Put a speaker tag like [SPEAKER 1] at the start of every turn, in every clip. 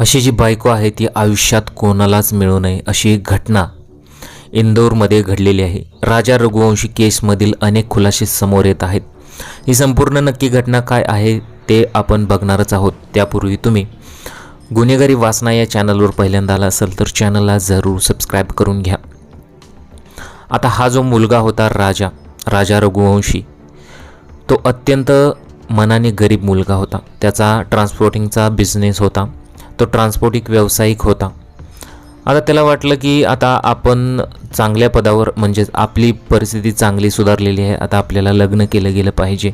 [SPEAKER 1] अशी जी बायको आहे ती आयुष्यात कोणालाच मिळू नये अशी एक घटना इंदोरमध्ये घडलेली आहे. राजा रघुवंशी केसमधील अनेक खुलासे समोर येत आहेत. ही संपूर्ण नक्की घटना काय आहे ते आपण बघणारच आहोत. त्यापूर्वी तुम्ही गुन्हेगारी वासना या चॅनलवर पहिल्यांदा आला असेल तर चॅनलला जरूर सबस्क्राईब करून घ्या. आता हा जो मुलगा होता राजा राजा रघुवंशी तो अत्यंत मनाने गरीब मुलगा होता. त्याचा ट्रान्सपोर्टिंगचा बिझनेस होता. तो ट्रान्सपोर्टिक व्यावसायिक होता. आता त्याला वाटलं की आता आपण चांगल्या पदावर म्हणजेच आपली परिस्थिती चांगली सुधारलेली आहे आता आपल्याला लग्न केलं गेलं पाहिजे.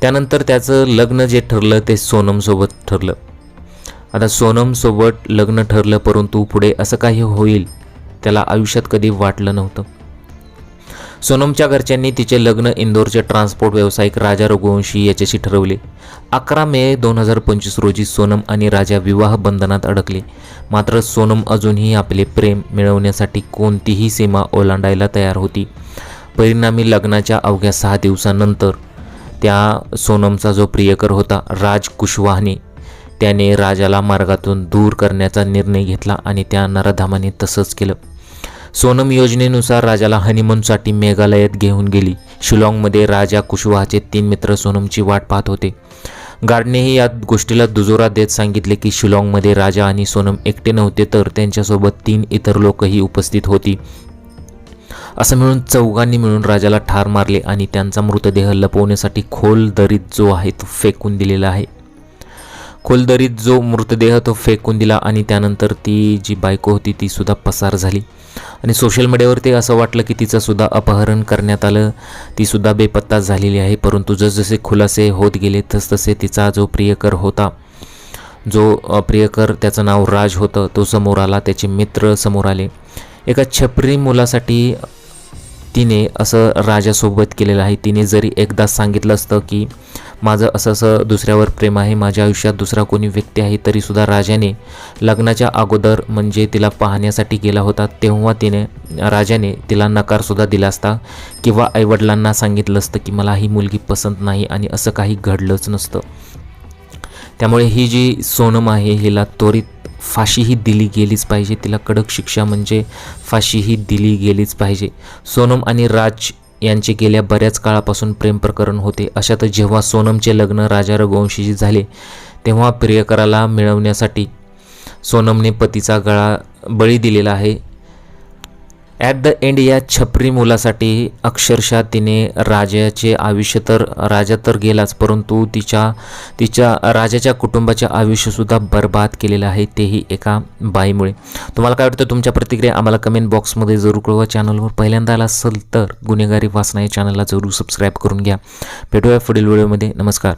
[SPEAKER 1] त्यानंतर त्याचं लग्न जे ठरलं ते सोनमसोबत ठरलं. आता सोनमसोबत लग्न ठरलं परंतु पुढे असं काही होईल त्याला आयुष्यात कधी वाटलं नव्हतं. सोनमच्या घरच्यांनी तिचे लग्न इंदोरचे ट्रान्सपोर्ट व्यावसायिक राजा रघुवंशी याच्याशी ठरवले. अकरा मे दोन हजार पंचवीस रोजी सोनम आणि राजा विवाह बंधनात अडकले. मात्र सोनम अजूनही आपले प्रेम मिळवण्यासाठी कोणतीही सीमा ओलांडायला तयार होती. परिणामी लग्नाच्या अवघ्या सहा दिवसानंतर त्या सोनमचा जो प्रियकर होता राज कुशवाहने त्याने राजाला मार्गातून दूर करण्याचा निर्णय घेतला आणि त्या नराधामाने तसंच केलं. सोनम योजनेनुसार राजाला हनीमूनसाठी मेघालयात घेऊन गेली. शिलाँगमध्ये राजा कुशवाहाचे तीन मित्र सोनमची वाट पाहत होते. गार्डनेही या गोष्टीला दुजोरा देत सांगितले की शिलाँगमध्ये राजा आणि सोनम एकटे नव्हते तर त्यांच्यासोबत तीन इतर लोकही उपस्थित होती. असं मिळून चौघांनी मिळून राजाला ठार मारले आणि त्यांचा मृतदेह लपवण्यासाठी खोल दरीत जो आहे तो फेकून दिलेला आहे. खोलदरीत जो मृतदेह तो फेकून दिला आणि त्यानंतर ती जी बायको होती ती सुद्धा पसार झाली. आणि सोशल मीडियावरती असं वाटलं की तिचं सुद्धा अपहरण करण्यात आलं. ती सुद्धा बेपत्ता झालेली आहे परंतु जसजसे खुलासे होत गेले तसतसे तिचा जो प्रियकर होता जो प्रियकर त्याचं नाव राज होतं तो समोर आला त्याचे मित्र समोर आले. एका छपरी मुलासाठी तिने असं राजासोबत केलेलं आहे. तिने जरी एकदा सांगितलं असतं की माझं असं असं दुसऱ्यावर प्रेम आहे माझ्या आयुष्यात दुसरा कोणी व्यक्ती आहे तरीसुद्धा राजाने लग्नाच्या अगोदर म्हणजे तिला पाहण्यासाठी गेला होता. तेव्हा तिने राजाने तिला नकारसुद्धा दिला असता किंवा आईवडिलांना सांगितलं असतं की मला ही मुलगी पसंत नाही आणि असं काही घडलंच नसतं. त्यामुळे ही जी सोनम आहे हिला त्वरित फाशीही दिली गेलीच पाहिजे. तिला कडक शिक्षा म्हणजे फाशीही दिली गेलीच पाहिजे. सोनम आणि राज यांचे गेल्या बऱ्याच काळापासून प्रेम प्रकरण होते. अशातच जेव्हा सोनमचे लग्न राजा रघुवंशीशी झाले तेव्हा प्रियकराला मिळवण्यासाठी सोनमने पतीचा गळा बळी दिलेला आहे. ॲट द एंड या छपरी मुलासाठी अक्षरशः तिने राजाचे आयुष्य तर राजा तर गेलाच परंतु तिच्या तिच्या राजाच्या कुटुंबाचे आयुष्यसुद्धा बर्बाद केलेलं आहे तेही एका बाईमुळे. तुम्हाला काय वाटतं? तुमच्या प्रतिक्रिया आम्हाला कमेंट बॉक्समध्ये जरूर कळवा. चॅनलवर पहिल्यांदा आला असेल तर गुन्हेगारी वाचना या चॅनलला जरूर सबस्क्राईब करून घ्या. भेटूया पुढील व्हिडिओमध्ये नमस्कार.